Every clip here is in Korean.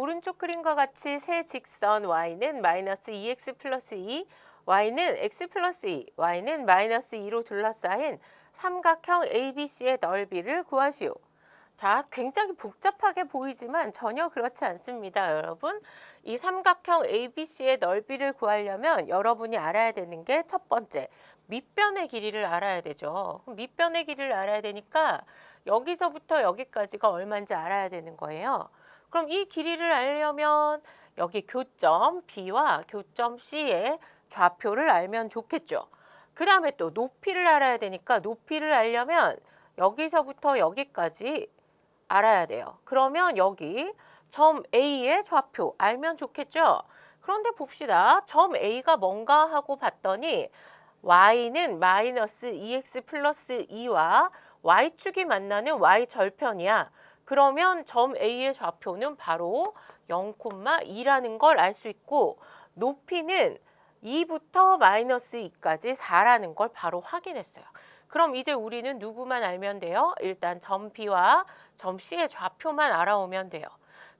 오른쪽 그림과 같이 세 직선 y는 마이너스 2x 플러스 2, y는 x 플러스 2, y는 마이너스 2로 둘러싸인 삼각형 ABC의 넓이를 구하시오. 자, 굉장히 복잡하게 보이지만 전혀 그렇지 않습니다, 여러분. 이 삼각형 ABC의 넓이를 구하려면 여러분이 알아야 되는 게 첫 번째, 밑변의 길이를 알아야 되죠. 밑변의 길이를 알아야 되니까 여기서부터 여기까지가 얼마인지 알아야 되는 거예요. 그럼 이 길이를 알려면 여기 교점 B와 교점 C의 좌표를 알면 좋겠죠. 그 다음에 또 높이를 알아야 되니까 높이를 알려면 여기서부터 여기까지 알아야 돼요. 그러면 여기 점 A의 좌표 알면 좋겠죠. 그런데 봅시다. 점 A가 뭔가 하고 봤더니 y는 마이너스 2x 플러스 2와 y축이 만나는 y절편이야. 그러면 점 A의 좌표는 바로 0,2라는 걸 알 수 있고 높이는 2부터 마이너스 2까지 4라는 걸 바로 확인했어요. 그럼 이제 우리는 누구만 알면 돼요? 일단 점 B와 점 C의 좌표만 알아오면 돼요.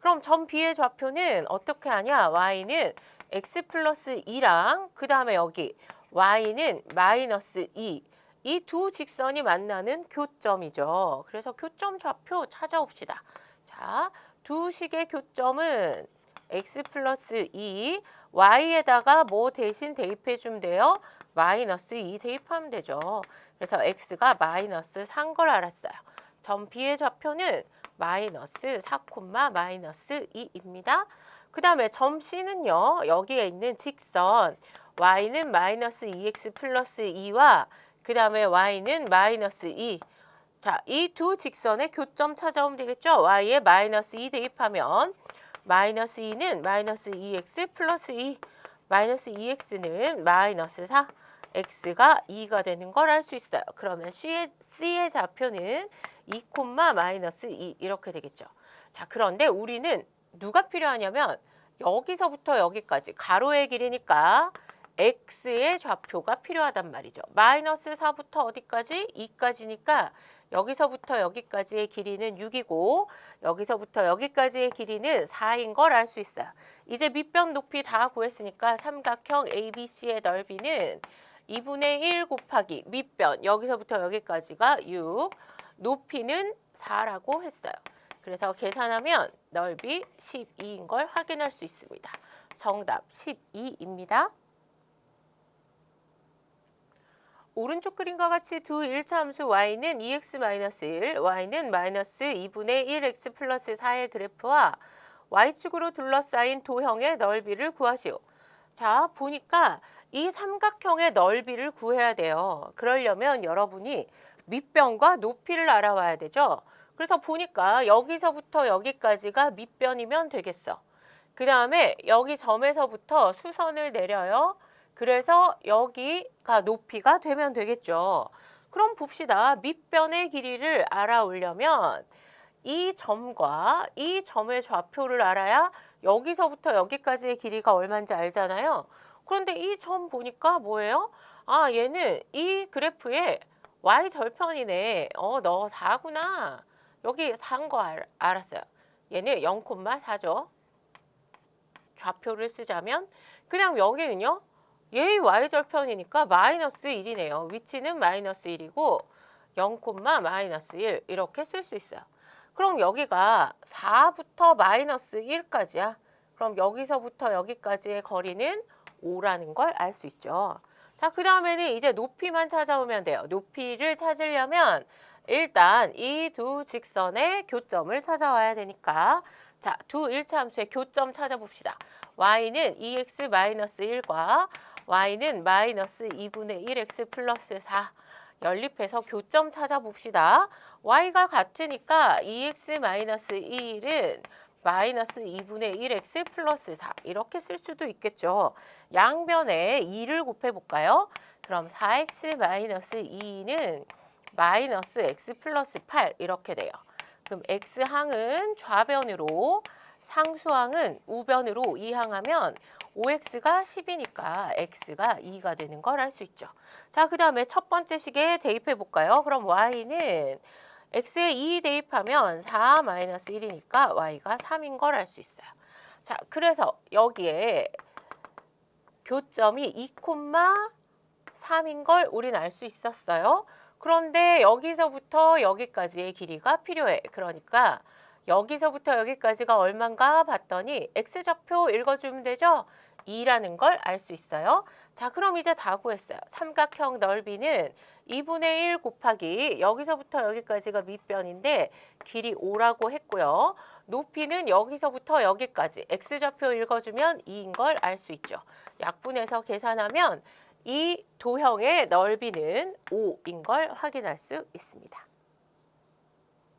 그럼 점 B의 좌표는 어떻게 하냐? y는 x 플러스 2랑 그 다음에 여기 y는 마이너스 2. 이 두 직선이 만나는 교점이죠. 그래서 교점 좌표 찾아옵시다. 자, 두 식의 교점은 x 플러스 2, y에다가 뭐 대신 대입해 주면 돼요? 마이너스 2 대입하면 되죠. 그래서 x가 마이너스 3 걸 알았어요. 점 B의 좌표는 마이너스 4, 마이너스 2입니다. 그 다음에 점 C는요. 여기에 있는 직선 y는 마이너스 2x 플러스 2와 그 다음에 y는 마이너스 2. 자, 이 두 직선의 교점 찾아오면 되겠죠? y에 마이너스 2 대입하면 마이너스 2는 마이너스 2x 플러스 2. 마이너스 2x는 마이너스 4. x가 2가 되는 걸 알 수 있어요. 그러면 C의, C의 좌표는 2, 마이너스 2 이렇게 되겠죠. 자, 그런데 우리는 누가 필요하냐면 여기서부터 여기까지 가로의 길이니까 x의 좌표가 필요하단 말이죠. 마이너스 4부터 어디까지? 2까지니까 여기서부터 여기까지의 길이는 6이고 여기서부터 여기까지의 길이는 4인 걸 알 수 있어요. 이제 밑변 높이 다 구했으니까 삼각형 ABC의 넓이는 2분의 1 곱하기 밑변 여기서부터 여기까지가 6 높이는 4라고 했어요. 그래서 계산하면 넓이 12인 걸 확인할 수 있습니다. 정답 12입니다. 오른쪽 그림과 같이 두 일차함수 y는 2x-1, y는 마이너스 2분의 1x 플러스 4의 그래프와 y축으로 둘러싸인 도형의 넓이를 구하시오. 자, 보니까 이 삼각형의 넓이를 구해야 돼요. 그러려면 여러분이 밑변과 높이를 알아와야 되죠. 그래서 보니까 여기서부터 여기까지가 밑변이면 되겠어. 그 다음에 여기 점에서부터 수선을 내려요. 그래서 여기가 높이가 되면 되겠죠. 그럼 봅시다. 밑변의 길이를 알아오려면 이 점과 이 점의 좌표를 알아야 여기서부터 여기까지의 길이가 얼마인지 알잖아요. 그런데 이 점 보니까 뭐예요? 아, 얘는 이 그래프의 y 절편이네. 어, 너 4구나. 여기 4인 거 알, 알았어요. 얘는 0,4죠. 좌표를 쓰자면 그냥 여기는요. 얘의 y절편이니까 마이너스 1이네요. 위치는 마이너스 1이고 0, 마이너스 1 이렇게 쓸 수 있어요. 그럼 여기가 4부터 마이너스 1까지야. 그럼 여기서부터 여기까지의 거리는 5라는 걸 알 수 있죠. 자, 그 다음에는 이제 높이만 찾아오면 돼요. 높이를 찾으려면 일단 이 두 직선의 교점을 찾아와야 되니까 자, 두 일차 함수의 교점 찾아봅시다. y는 2x-1과 y는 마이너스 2분의 1x 플러스 4 연립해서 교점 찾아봅시다. y가 같으니까 2x 마이너스 1은 마이너스 2분의 1x 플러스 4 이렇게 쓸 수도 있겠죠. 양변에 2를 곱해볼까요? 그럼 4x 마이너스 2는 마이너스 x 플러스 8 이렇게 돼요. 그럼 x항은 좌변으로 상수항은 우변으로 이항하면 5x가 10이니까 x가 2가 되는 걸 알 수 있죠. 자, 그 다음에 첫 번째 식에 대입해 볼까요? 그럼 y는 x에 2 대입하면 4 마이너스 1이니까 y가 3인 걸 알 수 있어요. 자, 그래서 여기에 교점이 2,3인 걸 우리는 알수 있었어요. 그런데 여기서부터 여기까지의 길이가 필요해. 그러니까 여기서부터 여기까지가 얼만가 봤더니 x좌표 읽어주면 되죠? 2라는 걸 알 수 있어요. 자, 그럼 이제 다 구했어요. 삼각형 넓이는 2분의 1 곱하기 여기서부터 여기까지가 밑변인데 길이 5라고 했고요. 높이는 여기서부터 여기까지 x좌표 읽어주면 2인 걸 알 수 있죠. 약분해서 계산하면 이 도형의 넓이는 5인 걸 확인할 수 있습니다.